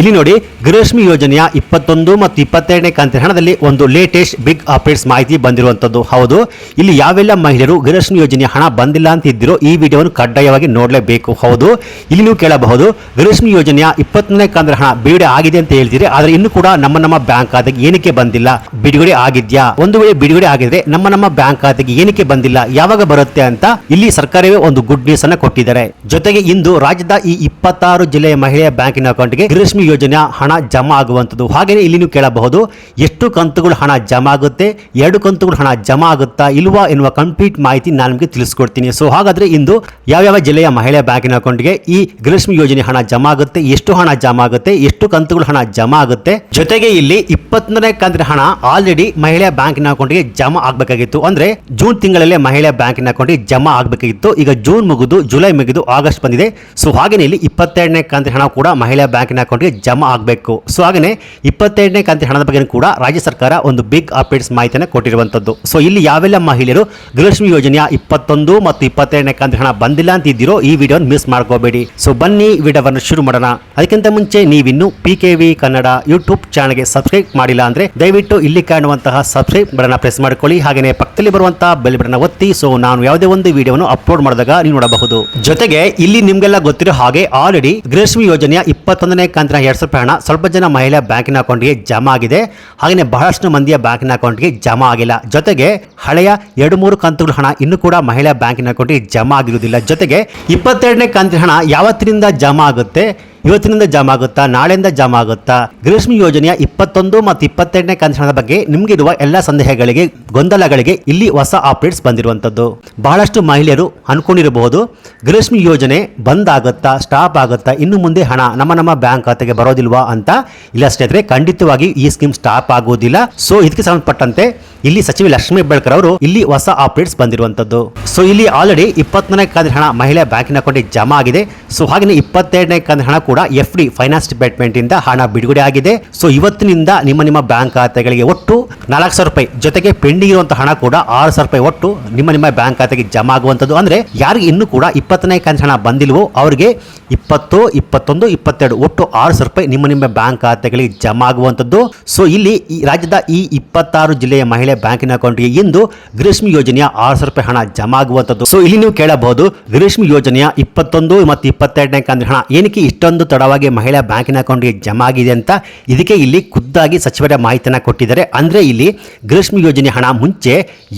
ಇಲ್ಲಿ ನೋಡಿ ಗೃಹಲಕ್ಷ್ಮಿ ಯೋಜನೆಯ ಇಪ್ಪತ್ತೊಂದು ಮತ್ತು ಇಪ್ಪತ್ತೆರಡನೇ ಕಂತಿನ ಹಣದಲ್ಲಿ ಒಂದು ಲೇಟೆಸ್ಟ್ ಬಿಗ್ ಅಪ್ಡೇಟ್ಸ್ ಮಾಹಿತಿ ಬಂದಿರುವಂಥದ್ದು. ಹೌದು, ಇಲ್ಲಿ ಯಾವೆಲ್ಲ ಮಹಿಳೆಯರು ಗೃಹಲಕ್ಷ್ಮಿ ಯೋಜನೆಯ ಹಣ ಬಂದಿಲ್ಲ ಅಂತ ಇದ್ದಿರೋ ಈ ವಿಡಿಯೋವನ್ನು ಕಡ್ಡಾಯವಾಗಿ ನೋಡಲೇಬೇಕು. ಹೌದು, ಇಲ್ಲಿ ನೀವು ಕೇಳಬಹುದು, ಗೃಹಲಕ್ಷ್ಮಿ ಯೋಜನೆಯ ಇಪ್ಪತ್ತನೇ ಕಂತಿನ ಹಣ ಬಿಡುಗಡೆ ಆಗಿದೆ ಅಂತ ಹೇಳ್ತೀರಿ ಆದರೆ ಇನ್ನು ಕೂಡ ನಮ್ಮ ನಮ್ಮ ಬ್ಯಾಂಕ್ ಖಾತೆಗೆ ಏನಕ್ಕೆ ಬಂದಿಲ್ಲ? ಬಿಡುಗಡೆ ಆಗಿದ್ಯಾ? ಒಂದು ವೇಳೆ ಬಿಡುಗಡೆ ಆಗಿದ್ರೆ ನಮ್ಮ ನಮ್ಮ ಬ್ಯಾಂಕ್ ಖಾತೆಗೆ ಏನಕ್ಕೆ ಬಂದಿಲ್ಲ? ಯಾವಾಗ ಬರುತ್ತೆ ಅಂತ ಇಲ್ಲಿ ಸರ್ಕಾರವೇ ಒಂದು ಗುಡ್ ನ್ಯೂಸ್ ಅನ್ನ ಕೊಟ್ಟಿದ್ದಾರೆ. ಜೊತೆಗೆ ಇಂದು ರಾಜ್ಯದ ಈ ಇಪ್ಪತ್ತಾರು ಜಿಲ್ಲೆಯ ಮಹಿಳೆಯ ಬ್ಯಾಂಕಿನ ಅಕೌಂಟ್ಗೆ ಗೃಹಲಕ್ಷ್ಮಿ ಯೋಜನೆಯ ಹಣ ಜಮಾ ಆಗುವಂಥದ್ದು. ಹಾಗೆಯೇ ಇಲ್ಲಿ ನೀವು ಕೇಳಬಹುದು, ಎಷ್ಟು ಕಂತುಗಳು ಹಣ ಜಮಾ ಆಗುತ್ತೆ, ಎರಡು ಕಂತುಗಳು ಹಣ ಜಮಾ ಆಗುತ್ತಾ ಇಲ್ವಾ ಎನ್ನುವ ಕಂಪ್ಲೀಟ್ ಮಾಹಿತಿ ನಾನು ನಿಮಗೆ ತಿಳಿಸ್ಕೊಡ್ತೀನಿ. ಸೊ ಹಾಗಾದ್ರೆ ಇಂದು ಯಾವ್ಯಾವ ಜಿಲ್ಲೆಯ ಮಹಿಳೆ ಬ್ಯಾಂಕಿನ ಅಕೌಂಟ್ಗೆ ಈ ಗೃಹಲಕ್ಷ್ಮಿ ಯೋಜನೆ ಹಣ ಜಮಾ ಆಗುತ್ತೆ, ಎಷ್ಟು ಹಣ ಜಮಾ ಆಗುತ್ತೆ, ಎಷ್ಟು ಕಂತುಗಳು ಹಣ ಜಮಾ ಆಗುತ್ತೆ, ಜೊತೆಗೆ ಇಲ್ಲಿ ಇಪ್ಪತ್ತನೇ ಕಂತಿನ ಹಣ ಆಲ್ರೆಡಿ ಮಹಿಳೆಯ ಬ್ಯಾಂಕಿನ ಅಕೌಂಟ್ಗೆ ಜಮಾ ಆಗಬೇಕಾಗಿತ್ತು. ಅಂದ್ರೆ ಜೂನ್ ತಿಂಗಳಲ್ಲೇ ಮಹಿಳೆಯ ಬ್ಯಾಂಕಿನ ಅಕೌಂಟ್ಗೆ ಜಮಾ ಆಗಬೇಕಾಗಿತ್ತು. ಈಗ ಜೂನ್ ಮುಗಿದು ಜುಲೈ ಮುಗಿದು ಆಗಸ್ಟ್ ಬಂದಿದೆ. ಸೊ ಹಾಗೆಯೇ ಇಲ್ಲಿ ಇಪ್ಪತ್ತೆರಡನೇ ಕಂತಿನ ಹಣ ಕೂಡ ಮಹಿಳೆಯ ಬ್ಯಾಂಕಿನ ಅಕೌಂಟ್ಗೆ ಜಮಾ ಆಗಬೇಕು. ಸೊ ಹಾಗೆಯೇ ಇಪ್ಪತ್ತೆರಡನೇ ಕಂತಿನ ಹಣದ ಬಗ್ಗೆ ಕೂಡ ರಾಜ್ಯ ಸರ್ಕಾರ ಒಂದು ಬಿಗ್ ಅಪ್ಡೇಟ್ಸ್ ಮಾಹಿತಿಯನ್ನು ಕೊಟ್ಟಿರುವಂಥದ್ದು ಸೊ ಇಲ್ಲಿ ಯಾವೆಲ್ಲ ಮಹಿಳೆಯರು ಗೃಹಲಕ್ಷ್ಮಿ ಯೋಜನೆಯ ಇಪ್ಪತ್ತೊಂದು ಮತ್ತು ಇಪ್ಪತ್ತೆರಡನೇ ಕಂತಿನ ಹಣ ಬಂದಿಲ್ಲ ಅಂತ ಇದ್ದೀರೋ ಈ ವಿಡಿಯೋ ಮಿಸ್ ಮಾಡ್ಕೋಬೇಡಿ. ಸೊ ಬನ್ನಿ ವಿಡಿಯೋವನ್ನು ಶುರು ಮಾಡೋಣ. ಅದಕ್ಕಿಂತ ಮುಂಚೆ ನೀವಿನ್ನು P K V Kannada YouTube ಚಾನಲ್ಗೆ ಸಬ್ಸ್ಕ್ರೈಬ್ ಮಾಡಿಲ್ಲ ಅಂದ್ರೆ ದಯವಿಟ್ಟು ಇಲ್ಲಿ ಕಾಣುವಂತಹ ಸಬ್ಸ್ಕ್ರೈಬ್ ಬಟನ್ ಪ್ರೆಸ್ ಮಾಡ್ಕೊಳ್ಳಿ. ಹಾಗೆಯೇ ಪಕ್ಕದಲ್ಲಿ ಬರುವಂತಹ ಬೆಲ್ ಬಟನ್ ಒತ್ತಿ. ಸೊ ನಾನು ಯಾವುದೇ ಒಂದು ವಿಡಿಯೋವನ್ನು ಅಪ್ಲೋಡ್ ಮಾಡಿದಾಗ ನೀವು ನೋಡಬಹುದು. ಜೊತೆಗೆ ಇಲ್ಲಿ ನಿಮ್ಗೆಲ್ಲ ಗೊತ್ತಿರೋ ಹಾಗೆ ಆಲ್ರೆಡಿ ಗೃಹಲಕ್ಷ್ಮಿ ಯೋಜನೆಯ ಇಪ್ಪತ್ತೊಂದನೇ ಕಂತಿನ ಎರಡ್ ಸಾವಿರ ಹಣ ಸ್ವಲ್ಪ ಜನ ಮಹಿಳಾ ಬ್ಯಾಂಕಿನ ಅಕೌಂಟ್ಗೆ ಜಮಾ ಆಗಿದೆ. ಹಾಗೆಯೇ ಬಹಳಷ್ಟು ಮಂದಿಯ ಬ್ಯಾಂಕಿನ ಅಕೌಂಟ್ಗೆ ಜಮಾ ಆಗಿಲ್ಲ. ಜೊತೆಗೆ ಹಳೆಯ ಎರಡು ಮೂರು ಕಂತುಗಳ ಹಣ ಇನ್ನೂ ಕೂಡ ಮಹಿಳಾ ಬ್ಯಾಂಕಿನ ಅಕೌಂಟ್ಗೆ ಜಮಾ ಆಗಿರುವುದಿಲ್ಲ. ಜೊತೆಗೆ ಇಪ್ಪತ್ತೆರಡನೇ ಕಂತಿನ ಹಣ ಯಾವತ್ತಿನಿಂದ ಜಮಾ ಆಗುತ್ತೆ? ಇವತ್ತಿನಿಂದ ಜಮಾ ಆಗುತ್ತಾ, ನಾಳೆಯಿಂದ ಜಮಾ ಆಗುತ್ತಾ? ಗೃಹಲಕ್ಷ್ಮಿ ಯೋಜನೆಯ ಇಪ್ಪತ್ತೊಂದು ಮತ್ತು ಇಪ್ಪತ್ತೆರಡನೇ ಕಂತಿನ ಬಗ್ಗೆ ನಿಮಗಿರುವ ಎಲ್ಲ ಸಂದೇಹಗಳಿಗೆ, ಗೊಂದಲಗಳಿಗೆ ಇಲ್ಲಿ ಹೊಸ ಅಪ್ಡೇಟ್ಸ್ ಬಂದಿರುವಂಥದ್ದು. ಬಹಳಷ್ಟು ಮಹಿಳೆಯರು ಅನ್ಕೊಂಡಿರಬಹುದು, ಗೃಹಲಕ್ಷ್ಮಿ ಯೋಜನೆ ಬಂದ್ ಆಗುತ್ತಾ ಸ್ಟಾಪ್ ಆಗುತ್ತಾ, ಇನ್ನು ಮುಂದೆ ಹಣ ನಮ್ಮ ನಮ್ಮ ಬ್ಯಾಂಕ್ ಖಾತೆಗೆ ಬರೋದಿಲ್ವಾ ಅಂತ? ಇಲ್ಲ ಸ್ನೇಹಿತರೆ ಖಂಡಿತವಾಗಿ ಈ ಸ್ಕೀಮ್ ಸ್ಟಾಪ್ ಆಗುವುದಿಲ್ಲ. ಸೊ ಇದಕ್ಕೆ ಸಂಬಂಧಪಟ್ಟಂತೆ ಇಲ್ಲಿ ಸಚಿವ ಲಕ್ಷ್ಮೀ ಹೆಬ್ಬಾಳ್ಕರ್ ಅವರು ಇಲ್ಲಿ ಹೊಸ ಅಪ್ಡೇಟ್ಸ್ ಬಂದಿರುವಂತದ್ದು ಸೊ ಇಲ್ಲಿ ಆಲ್ರೆಡಿ ಇಪ್ಪತ್ತನೇ ಕಾದ ಹಣ ಮಹಿಳೆ ಬ್ಯಾಂಕಿನ ಅಕೌಂಟಿಗೆ ಜಮಾ ಆಗಿದೆ. ಸೊ ಹಾಗೆ ಇಪ್ಪತ್ತೆರಡನೇ ಕಂತಿನ ಹಣ ಕೂಡ ಎಫ್ ಡಿ ಫೈನಾನ್ಸ್ ಡಿಪಾರ್ಟ್ಮೆಂಟ್ ಇಂದ ಹಣ ಬಿಡುಗಡೆ ಆಗಿದೆ. ಸೊ ಇವತ್ತಿನಿಂದ ನಿಮ್ಮ ನಿಮ್ಮ ಬ್ಯಾಂಕ್ ಖಾತೆಗಳಿಗೆ ಒಟ್ಟು ನಾಲ್ಕು ಸಾವಿರ ರೂಪಾಯಿ ಜೊತೆಗೆ ಪೆಂಡಿಂಗ್ ಇರುವಂತಹ ಹಣ ಕೂಡ ಆರು ಸಾವಿರ ರೂಪಾಯಿ ಒಟ್ಟು ನಿಮ್ಮ ನಿಮ್ಮ ಬ್ಯಾಂಕ್ ಖಾತೆಗೆ ಜಮಾ ಆಗುವಂಥದ್ದು ಅಂದ್ರೆ ಯಾರಿಗೆ ಇನ್ನೂ ಕೂಡ ಇಪ್ಪತ್ತನೇ ಕಂತು ಹಣ ಬಂದಿಲ್ವೋ ಅವರಿಗೆ ಇಪ್ಪತ್ತು, ಇಪ್ಪತ್ತೊಂದು, ಇಪ್ಪತ್ತೆರಡು ಒಟ್ಟು ಆರು ಸಾವಿರ ರೂಪಾಯಿ ನಿಮ್ಮ ನಿಮ್ಮ ಬ್ಯಾಂಕ್ ಖಾತೆಗಳಿಗೆ ಜಮಾ ಆಗುವಂಥದ್ದು ಸೊ ಇಲ್ಲಿ ಈ ರಾಜ್ಯದ ಈ ಇಪ್ಪತ್ತಾರು ಜಿಲ್ಲೆಯ ಮಹಿಳೆ ಬ್ಯಾಂಕಿನ ಅಕೌಂಟ್ಗೆ ಇಂದು ಗ್ರೀಷ್ಮಿ ಯೋಜನೆಯ ಆರು ಸಾವಿರ ರೂಪಾಯಿ ಹಣ ಜಮಾ ಆಗುವಂಥದ್ದು ಸೊ ಇಲ್ಲಿ ನೀವು ಕೇಳಬಹುದು, ಗ್ರೀಷ್ಮಿ ಯೋಜನೆಯ ಇಪ್ಪತ್ತೊಂದು ಮತ್ತು ಇಪ್ಪತ್ತೆರಡನೇ ಕಂತು ಹಣ ಏನಕ್ಕೆ ಇಷ್ಟೊಂದು ತಡವಾಗಿ ಮಹಿಳಾ ಬ್ಯಾಂಕಿನ ಅಕೌಂಟ್ಗೆ ಜಮಾ ಆಗಿದೆ ಅಂತ ಇದಕ್ಕೆ ಇಲ್ಲಿ ಖುದ್ದಾಗಿ ಸಚಿವರ ಮಾಹಿತಿಯನ್ನು ಕೊಟ್ಟಿದ್ದಾರೆ. ಅಂದ್ರೆ ಇಲ್ಲಿ ಗೃಹಲಕ್ಷ್ಮಿ ಯೋಜನೆ ಹಣ ಮುಂಚೆ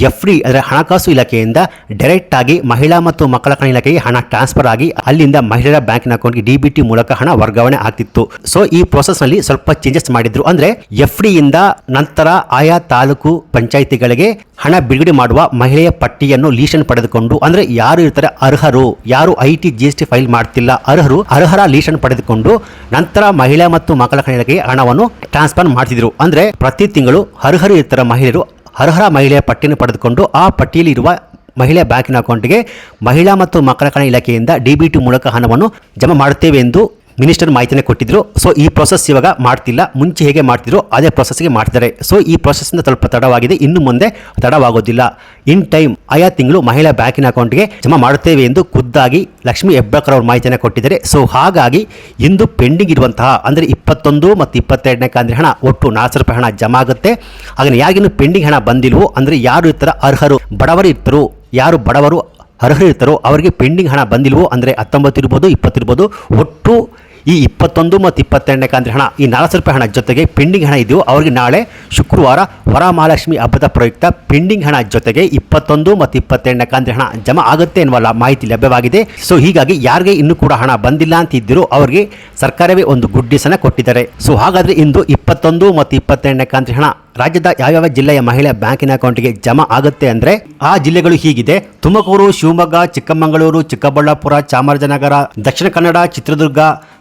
ಎಫ್ ಡಿ ಅಂದರೆ ಹಣಕಾಸು ಇಲಾಖೆಯಿಂದ ಡೈರೆಕ್ಟ್ ಆಗಿ ಮಹಿಳಾ ಮತ್ತು ಮಕ್ಕಳ ಕಣ ಇಲಾಖೆಗೆ ಹಣ ಟ್ರಾನ್ಸ್ಫರ್ ಆಗಿ ಅಲ್ಲಿಂದ ಮಹಿಳೆಯರ ಬ್ಯಾಂಕಿನ ಅಕೌಂಟ್ಗೆ ಡಿ ಬಿ ಮೂಲಕ ಹಣ ವರ್ಗಾವಣೆ ಆಗ್ತಿತ್ತು. ಸೊ ಈ ಪ್ರೋಸೆಸ್ನಲ್ಲಿ ಸ್ವಲ್ಪ ಚೇಂಜಸ್ ಮಾಡಿದ್ರು. ಅಂದ್ರೆ ಎಫ್ ಡಿ ಇಂದ ನಂತರ ಆಯಾ ತಾಲೂಕು ಪಂಚಾಯಿತಿಗಳಿಗೆ ಹಣ ಬಿಡುಗಡೆ ಮಾಡುವ ಮಹಿಳೆಯ ಪಟ್ಟಿಯನ್ನು ಲೀಶನ್ ಪಡೆದುಕೊಂಡು, ಅಂದ್ರೆ ಯಾರು ಇರ್ತಾರೆ ಅರ್ಹರು, ಯಾರು I T, G S T file ಮಾಡ್ತಿಲ್ಲ, ಅರ್ಹರು, ಅರ್ಹರ ಲೀಶನ್ ಪಡೆದುಕೊಂಡು ನಂತರ ಮಹಿಳಾ ಮತ್ತು ಮಕ್ಕಳ ಕಲ್ಯಾಣ ಇಲಾಖೆಗೆ ಹಣವನ್ನು ಟ್ರಾನ್ಸ್ಫರ್ ಮಾಡ್ತಿದ್ರು. ಅಂದ್ರೆ ಪ್ರತಿ ತಿಂಗಳು ಅರ್ಹರು ಇರ್ತಾರ ಮಹಿಳೆಯರು ಅರ್ಹರ ಮಹಿಳೆಯ ಪಟ್ಟಿಯನ್ನು ಪಡೆದುಕೊಂಡು ಆ ಪಟ್ಟಿಯಲ್ಲಿ ಇರುವ ಮಹಿಳೆ ಬ್ಯಾಂಕಿನ ಅಕೌಂಟ್ಗೆ ಮಹಿಳಾ ಮತ್ತು ಮಕ್ಕಳ ಕಣ ಇಲಾಖೆಯಿಂದ ಡಿ ಮೂಲಕ ಹಣವನ್ನು ಜಮಾ ಮಾಡುತ್ತೇವೆ ಎಂದು ಮಿನಿಸ್ಟರ್ ಮಾಹಿತಿನೇ ಕೊಟ್ಟಿದ್ರು. ಸೊ ಈ ಪ್ರೊಸೆಸ್ ಇವಾಗ ಮಾಡ್ತಿಲ್ಲ. ಮುಂಚೆ ಹೇಗೆ ಮಾಡ್ತಿದ್ರು, ಅದೇ ಪ್ರೊಸೆಸ್ಗೆ ಮಾಡ್ತಿದ್ದಾರೆ. ಸೊ ಈ ಪ್ರೊಸೆಸ್ನ ಸ್ವಲ್ಪ ತಡವಾಗಿದೆ. ಇನ್ನು ಮುಂದೆ ತಡವಾಗೋದಿಲ್ಲ. ಇನ್ ಟೈಮ್ ಆಯಾ ತಿಂಗಳು ಮಹಿಳಾ ಬ್ಯಾಂಕಿನ ಅಕೌಂಟ್ಗೆ ಜಮಾ ಮಾಡುತ್ತೇವೆ ಎಂದು ಖುದ್ದಾಗಿ ಲಕ್ಷ್ಮೀ ಹೆಬ್ಬಾಳ್ಕರ್ ಅವರು ಮಾಹಿತಿಯನ್ನು ಕೊಟ್ಟಿದ್ದಾರೆ. ಸೊ ಹಾಗಾಗಿ ಇಂದು ಪೆಂಡಿಂಗ್ ಇರುವಂತಹ, ಅಂದರೆ ಇಪ್ಪತ್ತೊಂದು ಮತ್ತು ಇಪ್ಪತ್ತೆರಡನೇ ಕಂದ್ರೆ ಹಣ ಒಟ್ಟು ನಾಲ್ಕು ರೂಪಾಯಿ ಹಣ ಜಮಾ ಆಗುತ್ತೆ. ಹಾಗೆ ಯಾಗಿನ್ನೂ ಪೆಂಡಿಂಗ್ ಹಣ ಬಂದಿಲ್ವೋ, ಅಂದರೆ ಯಾರು ಇರ್ತಾರ ಅರ್ಹರು, ಬಡವರು ಇರ್ತರು, ಯಾರು ಬಡವರು ಅರ್ಹರು ಇರ್ತಾರೋ, ಅವರಿಗೆ ಪೆಂಡಿಂಗ್ ಹಣ ಬಂದಿಲ್ವೋ, ಅಂದರೆ ಹತ್ತೊಂಬತ್ತು ಇರ್ಬೋದು ಇಪ್ಪತ್ತಿರ್ಬೋದು ಒಟ್ಟು ಈ ಇಪ್ಪತ್ತೊಂದು ಮತ್ತು ಇಪ್ಪತ್ತೆರಡನೇ ಕಂತಿನ ಹಣ, ಈ ನಾಲ್ಕು ರೂಪಾಯಿ ಹಣ ಜೊತೆಗೆ ಪೆಂಡಿಂಗ್ ಹಣ ಇದೆಯೋ, ಅವರಿಗೆ ನಾಳೆ ಶುಕ್ರವಾರ ವರಮಹಾಲಕ್ಷ್ಮಿ ಹಬ್ಬದ ಪ್ರಯುಕ್ತ ಪೆಂಡಿಂಗ್ ಹಣ ಜೊತೆಗೆ ಇಪ್ಪತ್ತೊಂದು ಮತ್ತು ಇಪ್ಪತ್ತೆರಡನೇ ಕಂತಿನ ಹಣ ಜಮಾ ಆಗುತ್ತೆ ಎನ್ನುವಲ್ಲ ಮಾಹಿತಿ ಲಭ್ಯವಾಗಿದೆ. ಸೊ ಹೀಗಾಗಿ ಯಾರಿಗೆ ಇನ್ನೂ ಕೂಡ ಹಣ ಬಂದಿಲ್ಲ ಅಂತ ಇದ್ದರೂ ಅವರಿಗೆ ಸರ್ಕಾರವೇ ಒಂದು ಗುಡ್ ನ್ಯೂಸ್ ಕೊಟ್ಟಿದ್ದಾರೆ. ಸೊ ಹಾಗಾದರೆ ಇಂದು ಇಪ್ಪತ್ತೊಂದು ಮತ್ತು ಇಪ್ಪತ್ತೆರಡನೇ ಕಂತಿನ ಹಣ ರಾಜ್ಯದ ಯಾವ್ಯಾವ ಜಿಲ್ಲೆಯ ಮಹಿಳೆ ಬ್ಯಾಂಕಿನ ಅಕೌಂಟ್ಗೆ ಜಮಾ ಆಗುತ್ತೆ ಅಂದರೆ ಆ ಜಿಲ್ಲೆಗಳು ಹೀಗಿದೆ. ತುಮಕೂರು, ಶಿವಮೊಗ್ಗ, ಚಿಕ್ಕಮಗಳೂರು, ಚಿಕ್ಕಬಳ್ಳಾಪುರ, ಚಾಮರಾಜನಗರ, ದಕ್ಷಿಣ ಕನ್ನಡ, ಚಿತ್ರದುರ್ಗ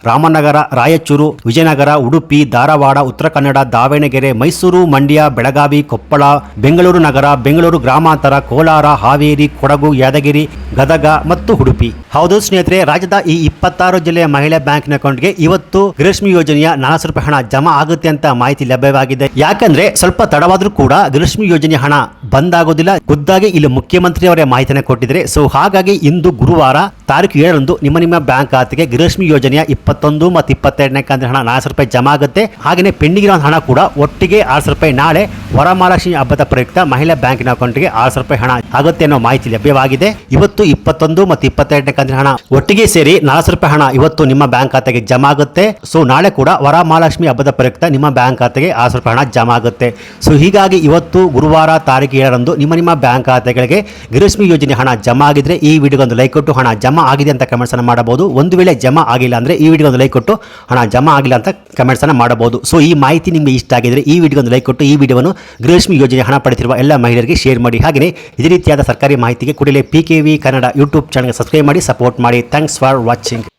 ರಾಮನಗರ, ರಾಯಚೂರು, ವಿಜಯನಗರ, ಉಡುಪಿ, ಧಾರವಾಡ, ಉತ್ತರ ಕನ್ನಡ, ದಾವಣಗೆರೆ, ಮೈಸೂರು, ಮಂಡ್ಯ, ಬೆಳಗಾವಿ, ಕೊಪ್ಪಳ, ಬೆಂಗಳೂರು ನಗರ, ಬೆಂಗಳೂರು ಗ್ರಾಮಾಂತರ, ಕೋಲಾರ, ಹಾವೇರಿ, ಕೊಡಗು, ಯಾದಗಿರಿ, ಗದಗ ಮತ್ತು ಉಡುಪಿ. ಹೌದು ಸ್ನೇಹಿತರೆ, ರಾಜ್ಯದ ಈ ಇಪ್ಪತ್ತಾರು ಜಿಲ್ಲೆಯ ಮಹಿಳಾ ಬ್ಯಾಂಕ್ನ ಅಕೌಂಟ್ಗೆ ಇವತ್ತು ಗೃಹಲಕ್ಷ್ಮಿ ಯೋಜನೆಯ ನಾಲ್ಕು ರೂಪಾಯಿ ಹಣ ಜಮಾ ಆಗುತ್ತೆ ಅಂತ ಮಾಹಿತಿ ಲಭ್ಯವಾಗಿದೆ. ಯಾಕಂದ್ರೆ ಸ್ವಲ್ಪ ತಡವಾದ್ರೂ ಕೂಡ ಗೃಹಲಕ್ಷ್ಮಿ ಯೋಜನೆ ಹಣ ಬಂದಾಗೋದಿಲ್ಲ. ಖುದ್ದಾಗಿ ಇಲ್ಲಿ ಮುಖ್ಯಮಂತ್ರಿಯವರೇ ಮಾಹಿತಿಯನ್ನು ಕೊಟ್ಟಿದ್ದಾರೆ. ಸೊ, ಹಾಗಾಗಿ ಇಂದು ಗುರುವಾರ ತಾರೀಕು ಏಳರಂದು ನಿಮ್ಮ ನಿಮ್ಮ ಬ್ಯಾಂಕ್ ಖಾತೆಗೆ ಗೃಹಲಕ್ಷ್ಮಿ ಯೋಜನೆಯ ಇಪ್ಪತ್ತ ಇಪ್ಪತ್ತೊಂದು ಮತ್ತು ಇಪ್ಪತ್ತೆರಡನೇ ಕಂತಿನ ಹಣ ನಾಲ್ಕು ರೂಪಾಯಿ ಜಮಾ ಆಗುತ್ತೆ. ಹಾಗೆಯೇ ಪೆಂಡಿಂಗ್ ಹಣ ಕೂಡ ಒಟ್ಟಿಗೆ ಆರು ರೂಪಾಯಿ ನಾಳೆ ವರಮಹಾಲಕ್ಷ್ಮಿ ಹಬ್ಬದ ಪ್ರಯುಕ್ತ ಮಹಿಳಾ ಬ್ಯಾಂಕಿನ ಅಕೌಂಟ್ಗೆ ಆರು ರೂಪಾಯಿ ಹಣ ಆಗುತ್ತೆ ಅನ್ನೋ ಮಾಹಿತಿ ಲಭ್ಯವಾಗಿದೆ. ಇವತ್ತು ಇಪ್ಪತ್ತೊಂದು ಮತ್ತು ಇಪ್ಪತ್ತೆರಡನೇ ಕಂತಿನ ಹಣ ಒಟ್ಟಿಗೆ ಸೇರಿ ನಾಲ್ಕು ರೂಪಾಯಿ ಹಣ ಇವತ್ತು ನಿಮ್ಮ ಬ್ಯಾಂಕ್ ಖಾತೆಗೆ ಜಮಾ ಆಗುತ್ತೆ. ಸೊ ನಾಳೆ ಕೂಡ ವರಮಹಾಲಕ್ಷ್ಮಿ ಹಬ್ಬದ ಪ್ರಯುಕ್ತ ನಿಮ್ಮ ಬ್ಯಾಂಕ್ ಖಾತೆಗೆ ಆರು ರೂಪಾಯಿ ಹಣ ಜಮಾ ಆಗುತ್ತೆ. ಸೊ ಹೀಗಾಗಿ ಇವತ್ತು ಗುರುವಾರ ತಾರೀಕು ಏಳರಂದು ನಿಮ್ಮ ನಿಮ್ಮ ಬ್ಯಾಂಕ್ ಖಾತೆಗಳಿಗೆ ಗೃಹಲಕ್ಷ್ಮಿ ಯೋಜನೆ ಹಣ ಜಮಾ ಆಗಿದ್ರೆ ಈ ವಿಡಿಯೋಗೊಂದು ಲೈಕ್ ಕೊಟ್ಟು ಹಣ ಜಮಾ ಆಗಿದೆ ಅಂತ ಕಮೆಂಟ್ಸ್ ಅನ್ನು ಮಾಡಬಹುದು. ಒಂದು ವೇಳೆ ಜಮಾ ಆಗಿಲ್ಲ ಅಂದ್ರೆ ಈ ವಿಡಿಯೋ ಒಂದು ಲೈಕ್ ಕೊಟ್ಟು ಹಣ ಜಮಾ ಆಗಿಲ್ಲ ಅಂತ ಕಮೆಂಟ್ಸ್ ಅನ್ನು ಮಾಡಬಹುದು. ಸೊ ಈ ಮಾಹಿತಿ ನಿಮಗೆ ಇಷ್ಟ ಆಗಿದ್ರೆ ಈ ವಿಡಿಯೋ ಒಂದು ಲೈಕ್ ಕೊಟ್ಟು, ಈ ವಿಡಿಯೋವನ್ನು ಗೃಹಲಕ್ಷ್ಮಿ ಯೋಜನೆ ಹಣ ಪಡೆದಿರುವ ಎಲ್ಲ ಮಹಿಳೆಯರಿಗೆ ಶೇರ್ ಮಾಡಿ. ಹಾಗೆಯೇ ಇದೇ ರೀತಿಯಾದ ಸರ್ಕಾರಿ ಮಾಹಿತಿಗೆ ಕೂಡಲೇ P K V Kannada YouTube ಚಾನಲ್ಗೆ ಸಬ್ಸ್ಕ್ರೈಬ್ ಮಾಡಿ ಸಪೋರ್ಟ್ ಮಾಡಿ. Thanks for watching